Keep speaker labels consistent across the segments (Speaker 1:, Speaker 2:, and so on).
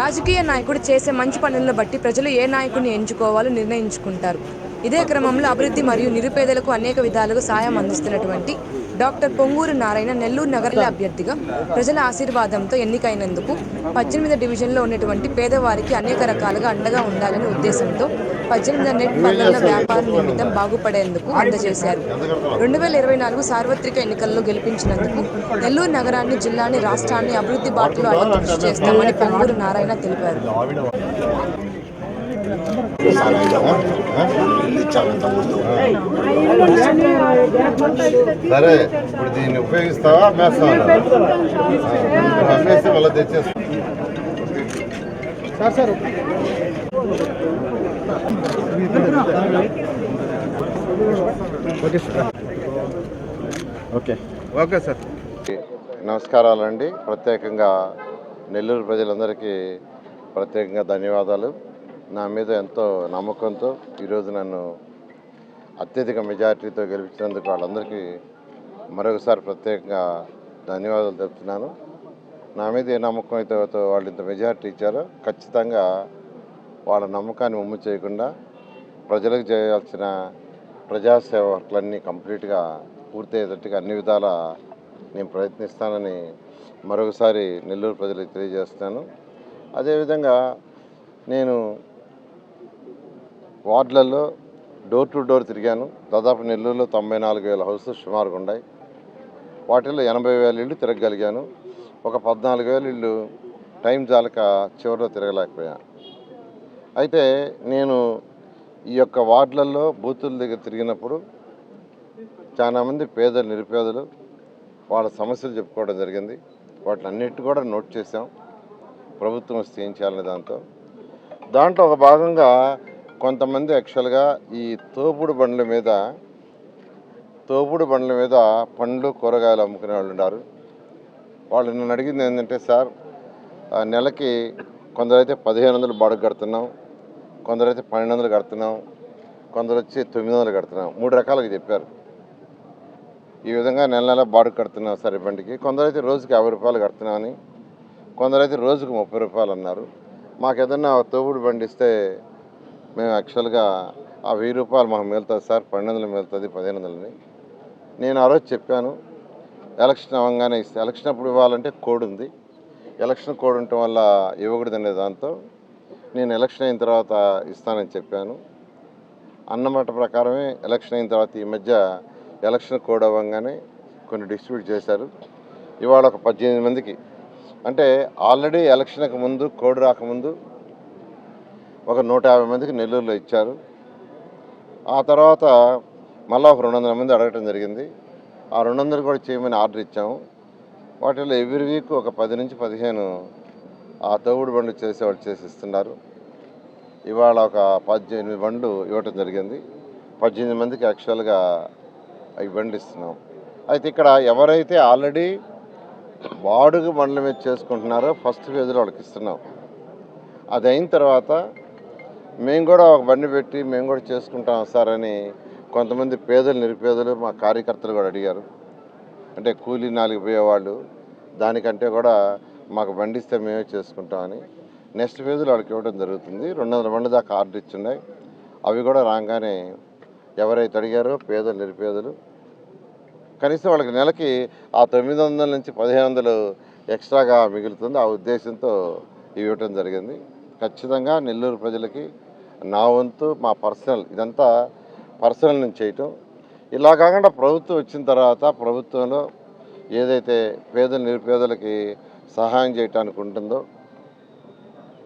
Speaker 1: రాజకీయ నాయకుడు చేసే మంచి పనులను బట్టి ప్రజలు ఏ నాయకుడిని ఎంచుకోవాలో నిర్ణయించుకుంటారు. ఇదే క్రమంలో అభివృద్ధి మరియు నిరుపేదలకు అనేక విధాలుగా సాయం అందిస్తున్నటువంటి డాక్టర్ పొంగూరు నారాయణ నెల్లూరు నగర అభ్యర్థిగా ప్రజల ఆశీర్వాదంతో ఎన్నికైనందుకు పద్దెనిమిది డివిజన్లో ఉన్నటువంటి పేదవారికి అనేక రకాలుగా అండగా ఉండాలనే ఉద్దేశంతో పద్దెనిమిది నెట్ బంధన వ్యాపార నిమిత్తం బాగుపడేందుకు అందజేశారు. రెండు వేల ఇరవై నాలుగు సార్వత్రిక ఎన్నికల్లో గెలిపించినందుకు నెల్లూరు నగరాన్ని జిల్లాని రాష్ట్రాన్ని అభివృద్ధి బాటలో అడుగు కృషి చేస్తామని పొంగూరు నారాయణ తెలిపారు.
Speaker 2: సరే ఇప్పుడు దీన్ని ఉపయోగిస్తావా? అమ్మేస్తావా అమ్మేస్తే మళ్ళీ తెచ్చేస్తా.
Speaker 3: ఓకే. Okay sir.
Speaker 2: నమస్కారాలండి. ప్రత్యేకంగా నెల్లూరు ప్రజలందరికీ ప్రత్యేకంగా ధన్యవాదాలు. నా మీద ఎంతో నమ్మకంతో ఈరోజు నన్ను అత్యధిక మెజారిటీతో గెలిపించినందుకు వాళ్ళందరికీ మరొకసారి ప్రత్యేకంగా ధన్యవాదాలు తెలుపుతున్నాను. నా మీద ఏ నమ్మకం అయితే వాళ్ళు ఇంత మెజారిటీ ఇచ్చారో ఖచ్చితంగా వాళ్ళ నమ్మకాన్ని ఉమ్ము చేయకుండా ప్రజలకు చేయాల్సిన ప్రజాసేవ వర్క్లన్నీ కంప్లీట్గా పూర్తయ్యేటట్టుగా అన్ని విధాల నేను ప్రయత్నిస్తానని మరొకసారి నెల్లూరు ప్రజలకు తెలియజేస్తున్నాను. అదేవిధంగా నేను వార్డులలో డోర్ టు డోర్ తిరిగాను. దాదాపు నెల్లూరులో తొంభై నాలుగు వేల హౌసెస్ సుమారుగా ఉన్నాయి. వాటిల్లో ఎనభై వేల ఇళ్ళు తిరగగలిగాను. ఒక పద్నాలుగు వేల ఇళ్ళు టైం జాలక చివరిలో తిరగలేకపోయాను. అయితే నేను ఈ యొక్క వార్డులలో బూతుల దగ్గర తిరిగినప్పుడు చాలామంది పేదలు నిరుపేదలు వాళ్ళ సమస్యలు చెప్పుకోవడం జరిగింది. వాటిని అన్నిటి కూడా నోట్ చేశాం. ప్రభుత్వం వస్తే ఏం చేయాలనే దాంతో. దాంట్లో ఒక భాగంగా కొంతమంది యాక్చువల్గా ఈ తోపుడు బండ్ల మీద తోపుడు బండ్ల మీద పండ్లు కూరగాయలు అమ్ముకునే వాళ్ళు ఉన్నారు. వాళ్ళు నన్ను అడిగింది ఏంటంటే సార్ నెలకి కొందరైతే పదిహేను వందలు బాడుగు కడుతున్నాం కొందరైతే పన్నెండు వందలు కడుతున్నాం కొందరు వచ్చి తొమ్మిది వందలు కడుతున్నాం. మూడు రకాలుగా చెప్పారు. ఈ విధంగా నెల నెల బాడుగు కడుతున్నాం సార్ ఈ బండికి. కొందరైతే రోజుకి యాభై రూపాయలు కడుతున్నామని కొందరైతే రోజుకు ముప్పై రూపాయలు అన్నారు. మాకు ఏదన్నా తోపుడు బండి ఇస్తే మేము యాక్చువల్గా ఆ వెయ్యి రూపాయలు మాకు మిగులుతుంది సార్ పన్నెండు వందలు మిగులుతుంది పదిహేను వందలని. నేను ఆ రోజు చెప్పాను ఎలక్షన్ అవ్వగానే ఇస్తే ఎలక్షన్ అప్పుడు ఇవ్వాలంటే కోడ్ ఉంది. ఎలక్షన్ కోడ్ ఉండటం వల్ల ఇవ్వకూడదనే దాంతో నేను ఎలక్షన్ అయిన తర్వాత ఇస్తానని చెప్పాను. అన్నమాట ప్రకారమే ఎలక్షన్ అయిన తర్వాత ఈ మధ్య ఎలక్షన్ కోడ్ అవ్వగానే కొన్ని డిస్ట్రిబ్యూట్ చేశారు. ఇవాళ ఒక పద్దెనిమిది మందికి. అంటే ఆల్రెడీ ఎలక్షన్కి ముందు కోడ్ రాకముందు ఒక నూట యాభై మందికి నెల్లూరులో ఇచ్చారు. ఆ తర్వాత మళ్ళీ ఒక రెండు వందల మంది అడగటం జరిగింది. ఆ రెండు వందలు కూడా చేయమని ఆర్డర్ ఇచ్చాము. వాటిలో ఎవ్రీ వీక్ ఒక పది నుంచి పదిహేను ఆ తోగుడు బండ్లు చేసేవాళ్ళు చేసి ఇస్తున్నారు. ఇవాళ ఒక పద్దెనిమిది బండ్లు ఇవ్వటం జరిగింది. పద్దెనిమిది మందికి యాక్చువల్గా అవి బండ్లు ఇస్తున్నాం. అయితే ఇక్కడ ఎవరైతే ఆల్రెడీ బాడుగు బండ్ల మీద చేసుకుంటున్నారో ఫస్ట్ ఫేజ్లో వాళ్ళకి ఇస్తున్నాం. అది అయిన తర్వాత మేము కూడా ఒక బండి పెట్టి మేము కూడా చేసుకుంటాం సార్ అని కొంతమంది పేదలు నిరుపేదలు మా కార్యకర్తలు కూడా అడిగారు. అంటే కూలీ నాలుగు పోయేవాళ్ళు దానికంటే కూడా మాకు బండి ఇస్తే మేమే చేసుకుంటామని నెక్స్ట్ ఫేజ్లో వాళ్ళకి ఇవ్వడం జరుగుతుంది. రెండు వందల బండి దాకా ఆర్డర్ ఇచ్చున్నాయి. అవి కూడా రాగానే ఎవరైతే అడిగారో పేదలు నిరుపేదలు కనీసం వాళ్ళకి నెలకి ఆ తొమ్మిది వందల నుంచి పదిహేను వందలు ఎక్స్ట్రాగా మిగులుతుంది. ఆ ఉద్దేశంతో ఇవి ఇవ్వటం జరిగింది. ఖచ్చితంగా నెల్లూరు ప్రజలకి నా వంతు మా పర్సనల్ ఇదంతా పర్సనల్ నుంచి చేయటం. ఇలా కాకుండా ప్రభుత్వం వచ్చిన తర్వాత ప్రభుత్వంలో ఏదైతే పేద నిరుపేదలకి సహాయం చేయటానికి ఉంటుందో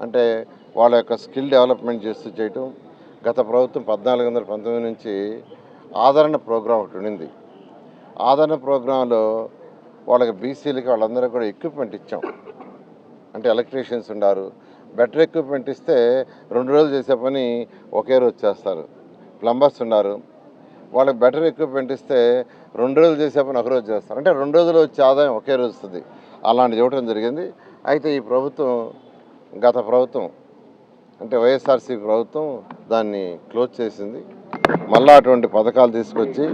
Speaker 2: అంటే వాళ్ళ యొక్క స్కిల్ డెవలప్మెంట్ చేస్తూ చేయటం గత ప్రభుత్వం పద్నాలుగు వందల పంతొమ్మిది నుంచి ఆదరణ ప్రోగ్రాం ఒకటి ఉండింది. ఆదరణ ప్రోగ్రాంలో వాళ్ళకి బీసీలకి వాళ్ళందరూ కూడా ఎక్విప్మెంట్ ఇచ్చాం. అంటే ఎలక్ట్రీషియన్స్ ఉన్నారు బెటర్ ఎక్విప్మెంట్ ఇస్తే రెండు రోజులు చేసే పని ఒకే రోజు చేస్తారు. ప్లంబర్స్ ఉన్నారు. వాళ్ళకి బెటర్ ఎక్విప్మెంట్ ఇస్తే రెండు రోజులు చేసే పని ఒక రోజు చేస్తారు. అంటే రెండు రోజులు వచ్చే ఆదాయం ఒకే రోజు వస్తుంది. అలాంటిది చూడటం జరిగింది. అయితే ఈ ప్రభుత్వం గత ప్రభుత్వం అంటే వైఎస్ఆర్సీ ప్రభుత్వం దాన్ని క్లోజ్ చేసింది. మళ్ళీ అటువంటి పథకాలు తీసుకొచ్చి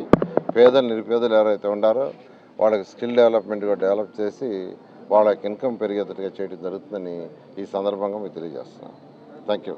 Speaker 2: పేదలు నిరుపేదలు ఎవరైతే ఉండారో వాళ్ళకి స్కిల్ డెవలప్మెంట్ కూడా డెవలప్ చేసి వాళ్ళ యొక్క ఇన్కమ్ పెరిగేటట్టుగా చేయడం జరుగుతుందని ఈ సందర్భంగా మీకు తెలియజేస్తున్నాను. Thank you